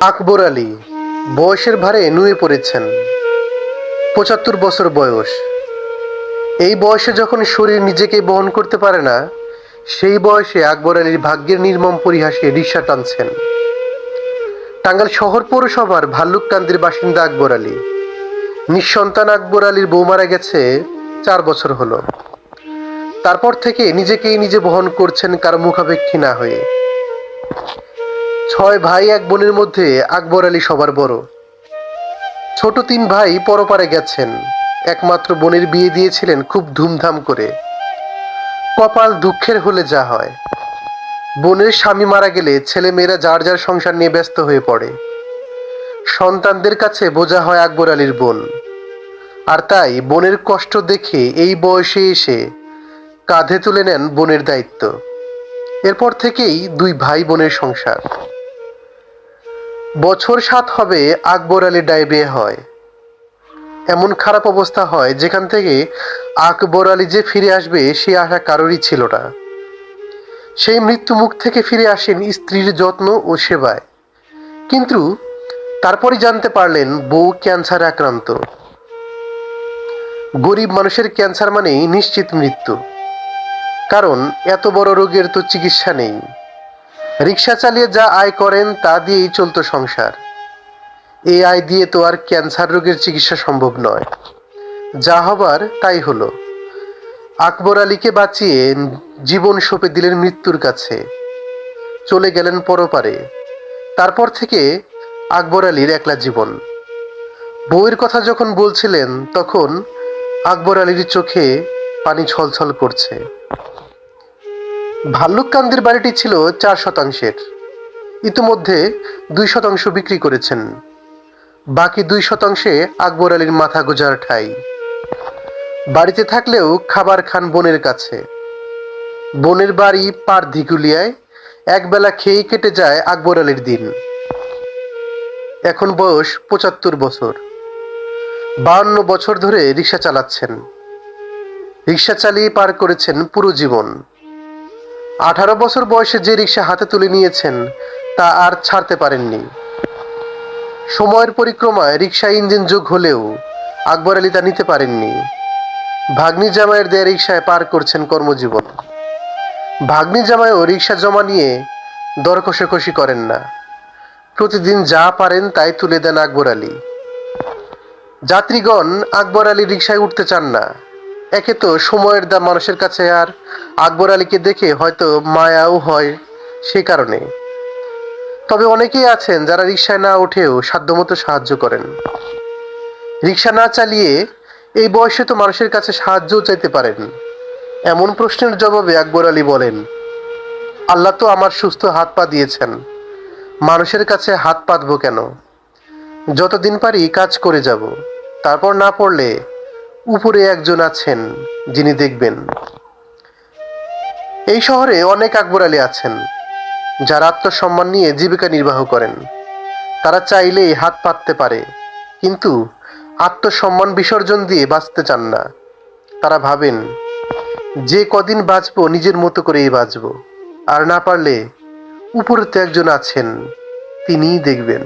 আকবর আলী বয়সের ভারে নুয়ে পড়েছেন। পঁচাত্তর বছর বয়স। এই বয়সে যখন শরীর নিজেকে বহন করতে পারে না, সেই বয়সে আকবর আলীর ভাগ্যের নির্মম পরিহাসে রিক্সা টানছেন। টাঙ্গাল শহর পৌরসভার ভাল্লুককান্দির বাসিন্দা আকবর আলী। নিঃসন্তান আকবর আলীর বউ মারা গেছে চার বছর হলো। তারপর থেকে নিজেকেই নিজে বহন করছেন কারও মুখাপেক্ষী না হয়ে। ছয় ভাই, এক বোনের মধ্যে আকবর আলী সবার বড়। ছোট তিন ভাই পরপারে গেছেন। একমাত্র বোনের বিয়ে দিয়েছিলেন খুব ধুমধাম করে। কপাল দুঃখের হলে যা হয়। বোনের স্বামী মারা গেলে ছেলে মেয়েরা যার যার সংসার নিয়ে ব্যস্ত হয়ে পড়ে। সন্তানদের কাছে বোঝা হয় আকবর আলীর বোন। আর তাই বোনের কষ্ট দেখে এই বয়সে এসে কাঁধে তুলে নেন বোনের দায়িত্ব। এরপর থেকেই দুই ভাই বোনের সংসার। বছর সাত হবে আকবর আলী ডায়রিয়া হয়। এমন খারাপ অবস্থা হয় যেখান থেকে আকবর আলী যে ফিরে আসবে সে আশা কারোরই ছিল না। সেই মৃত্যু মুখ থেকে ফিরে আসেন স্ত্রীর যত্ন ও সেবায়। কিন্তু তারপরই জানতে পারলেন বউ ক্যান্সারে আক্রান্ত। গরিব মানুষের ক্যান্সার মানেই নিশ্চিত মৃত্যু। কারণ এত বড় রোগের তো চিকিৎসা নেই। রিক্সা চালিয়ে যা আয় করেন, তা দিয়েই চলতো সংসার। এই আয় দিয়ে তো আর ক্যান্সার রোগের চিকিৎসা সম্ভব নয়। যা হবার, তাই হলো। আকবর আলীকে বাঁচিয়ে জীবন সঁপে দিলেন মৃত্যুর কাছে। চলে গেলেন পরপারে। তারপর থেকে আকবর আলীর একলা জীবন। বউয়ের কথা যখন বলছিলেন, তখন আকবর আলীর চোখে পানি ছলছল করছে। ভাল্লুককান্দির বাড়িটি ছিল চার শতাংশের। ইতিমধ্যে দুই শতাংশ বিক্রি করেছেন। বাকি দুই শতাংশে আকবর আলীর মাথা গোজার ঠাই। বাড়িতে থাকলেও খাবার খান বোনের কাছে। বোনের বাড়ি পার ধিকুলিয়ায় একবেলা খেয়েই কেটে যায় আকবর আলীর দিন। এখন বয়স পঁচাত্তর বছর। বাহান্ন বছর ধরে রিক্সা চালাচ্ছেন। রিক্সা চালিয়ে পার করেছেন পুরো জীবন। আঠারো বছর বয়সে যে রিক্সা হাতে তুলে নিয়েছেন, তা আর ছাড়তে পারেননি। সময়ের পরিক্রমায় রিক্সা ইঞ্জিন যুগ হলেও আকবর আলী তা নিতে পারেননি। ভাগ্নি জামাইয়ের দেয়া রিক্সায় পার করছেন কর্মজীবন। ভাগ্নি জামাইও রিক্সা জমা নিয়ে দর কষাকষি করেন না। প্রতিদিন যা পারেন তাই তুলে দেন আকবর আলী। যাত্রীগণ আকবর আলী রিক্সায় উঠতে চান না। একে তো সময়ের দাম মানুষের কাছে আর আকবর আলীকে দেখে হয়তো মায়াও হয় সে কারণে। তবে অনেকেই আছেন যারা রিক্সায় না উঠেও সাধ্যমতো সাহায্য করেন। রিক্সা না চালিয়ে এই বয়সে তো মানুষের কাছে সাহায্যও চাইতে পারেন। এমন প্রশ্নের জবাবে আকবর আলী বলেন, আল্লাহ তো আমার সুস্থ হাত পা দিয়েছেন। মানুষের কাছে হাত পাতবো কেন? যতদিন পারি কাজ করে যাব। তারপর না পড়লে উপরে একজন আছেন যিনি দেখবেন। এই শহরে অনেক আকবর আলী আছেন, যারা আত্মসম্মান নিয়ে জীবিকা নির্বাহ করেন। তারা চাইলেই হাত পাততে পারে, কিন্তু আত্মসম্মান বিসর্জন দিয়ে বাঁচতে চান না। তারা ভাবেন, যে কদিন বাঁচব নিজের মতো করেই বাঁচব। আর না পারলে উপরে তো একজন আছেন, তিনিই দেখবেন।